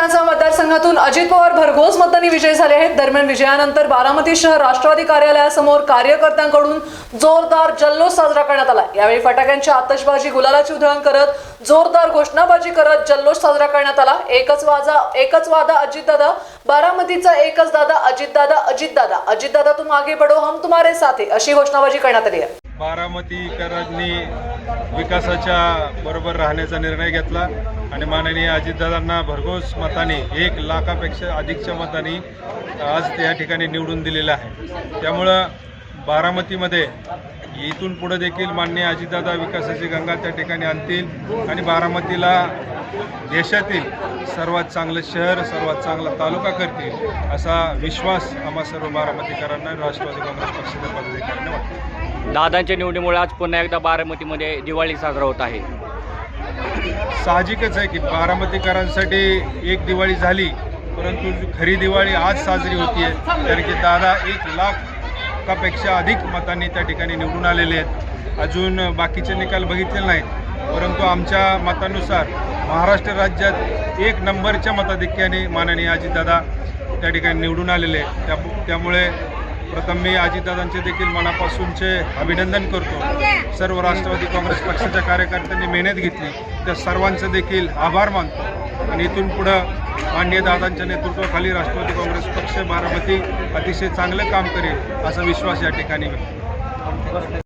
विधानसभा मतदारसंघातून अजित पवार भरघोस मतांनी विजयी झाले आहेत. दरम्यान विजयानंतर बारामती शहर राष्ट्रवादी कार्यालयासमोर कार्यकर्त्यांकडून जोरदार जल्लोष साजरा करण्यात आला. यावेळी फटाक्यांची आतषबाजी गुलालाची उधळण करत जोरदार घोषणाबाजी करत जल्लोष साजरा करण्यात आला. एकच वाजा एकच वादा अजितदादा बारामतीचा एकच दादा अजितदादा अजितदादा. अजितदादा तुम आगे बढो हम तुम्हारे साथ अशी घोषणाबाजी करण्यात आली आहे. बारामतीकरांनी विकासाच्या बरोबर राहण्याचा निर्णय घेतला. आणि माननीय अजितदादांना भरघोस मताने एक लाखापेक्षा अधिकच्या मताने आज ते ठिकाणी निवडून दिलेलं आहे. त्यामुळं बारामतीमध्ये इथून पुढे देखील माननीय अजितदादा विकासाची गंगा त्या ठिकाणी आणतील. आणि बारामतीला देशातील सर्वात चांगलं शहर सर्वात चांगला तालुका करतील असा विश्वास आम्हा सर्व बारामतीकरांना राष्ट्रवादी काँग्रेस पक्षाच्या पदाधिकाऱ्यांना वाटतो. दादांच्या निवडीमुळे आज पुन्हा एकदा बारामतीमध्ये दिवाळी साजरा होत आहे. साहजिकच आहे की बारामतीकरांसाठी एक दिवाळी झाली परंतु खरी दिवाळी आज साजरी होतीये. कारण की दादा एक लाखापेक्षा अधिक मतांनी त्या ठिकाणी निवडून आलेले आहेत. अजून बाकीचे निकाल बघितले नाहीत परंतु आमच्या मतानुसार महाराष्ट्र राज्यात एक नंबरच्या मताधिक्याने माननीय अजितदादा त्या ठिकाणी निवडून आलेले आहेत. त्या त्यामुळे प्रथम मी अजितदादांचे देखील मनापासूनचे अभिनंदन करतो. सर्व राष्ट्रवादी काँग्रेस पक्षाच्या कार्यकर्त्यांनी मेहनत घेतली. त्या सर्वांचं देखील आभार मानतो. आणि इथून पुढं माननीय दादांच्या नेतृत्वाखाली राष्ट्रवादी काँग्रेस पक्ष बारामती अतिशय चांगलं काम करेल असा विश्वास या ठिकाणी व्यक्त